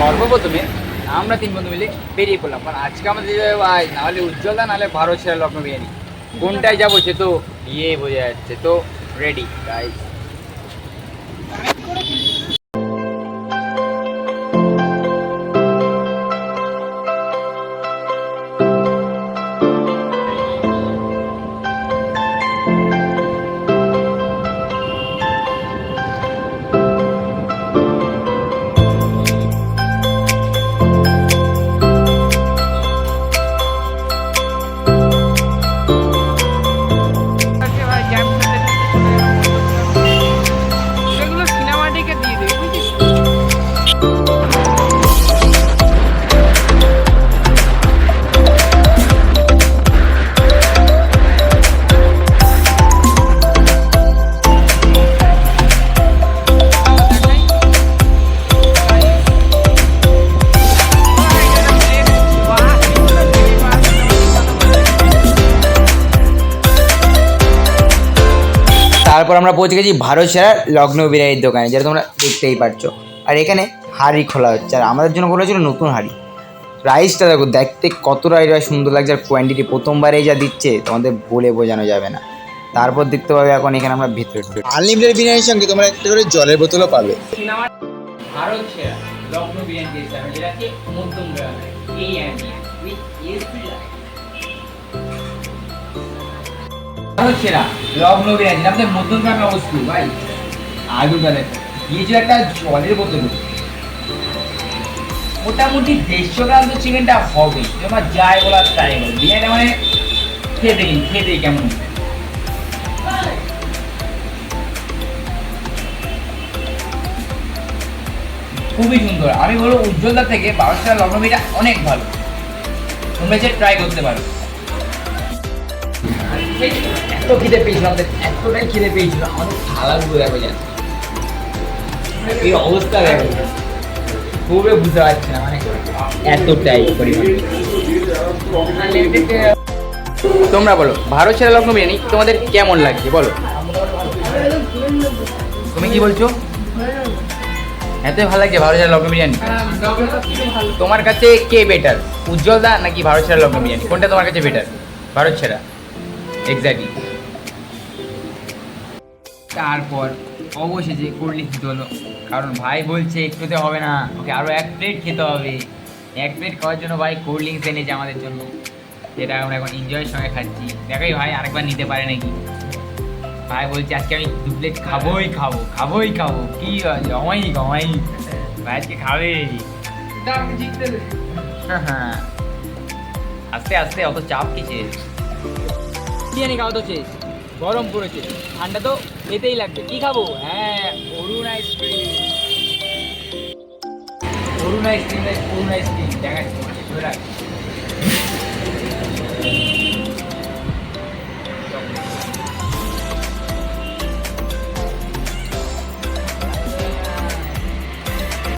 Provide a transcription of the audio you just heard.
সর্বপ্রথমে আমরা তিন বন্ধু মিলে বেরিয়ে পড়লাম। কারণ আজকে আমাদের ভাই নাহলে উজ্জ্বলদা নাহলে ভারত সেরা লগ্ন বিরিয়ানি কোনটায় যাব সে তো ইয়ে বোঝা যাচ্ছে, তো রেডি গাইস তারপর আমরা পৌঁছে গেছি ভারত সেরা লগ্ন বিরিয়ানির দোকানে যেটা তোমরা দেখতেই পারছ। আর এখানে হাঁড়ি খোলা হচ্ছে আর আমাদের জন্য খোলা হচ্ছিল নতুন হাঁড়ি। রাইসটা দেখো দেখতে কতটা এটা সুন্দর লাগছে আর কোয়ান্টিটি প্রথমবারেই যা দিচ্ছে তোমাদের বলে বোঝানো যাবে না। তারপর দেখতে পাবে এখন এখানে আমরা ভেতরে আনলিমিটেড বিরিয়ানির সঙ্গে তোমরা একটা করে জলের বোতলও পাবে। ভারত সেরা লগ্ন বিরিয়ানি যেটাকে মধ্যম গ্রামে এই সেরা। অবস্থিত ভাই। একটা জলের বোতল। মোটামুটি দেড়শো গ্রাম তো চিকেনটা হবে। তোমার যাই বলার তাই মানে কেমন। খুবই সুন্দর। আমি বলব উজ্জ্বলতা থেকে বারোশাল লগ্নমিটা অনেক ভালো। তোমরা যে ট্রাই করতে পারো। এত খিদে পেয়েছিল আমাদের এতটাই খিদে পেয়েছিল আমাদের থালাগুলো দেখো এই অবস্থা দেখো খুবই বুঝতে পারছি না মানে এতটাই পরিমাণ। তোমরা বলো ভারত সেরা লগ্ন বিরিয়ানি তোমাদের কেমন লাগছে বলো? তুমি কি বলছো? এতই ভালো লাগছে ভারত সেরা লগ্ন বিরিয়ানি? তোমার কাছে কে বেটার উজ্জ্বল দা নাকি ভারত সেরা লগ্ন বিরিয়ানি? কোনটা তোমার কাছে বেটার ভারত সেরা। এক্স্যাক্টলি তারপর অবশেষে কোল্ড খেতে হলো কারণ ভাই বলছে একটুতে হবে না। ওকে আরও এক প্লেট খেতে হবে। এক প্লেট খাওয়ার জন্য ভাই কোল্ড ড্রিঙ্কস এনেছে আমাদের জন্য। যেটা আমরা এখন এনজয়ের সঙ্গে খাচ্ছি। দেখাই ভাই আরেকবার নিতে পারে নাকি? ভাই বলছে আজকে আমি দু প্লেট খাবোই খাব খাবোই খাব। কি জমাই জমাই। ভাই আজকে খাবে। ডাক হ্যাঁ। আস্তে আস্তে অত চাপ কিসের? বিরিয়ানি খাওয়া তো শেষ। গরম পড়েছে। ঠান্ডা তো এতেই লাগবে। কি খাব? হ্যাঁ Arun ice cream. Arun ice cream Arun ice cream. দেখাচ্ছি ধরে রাখ।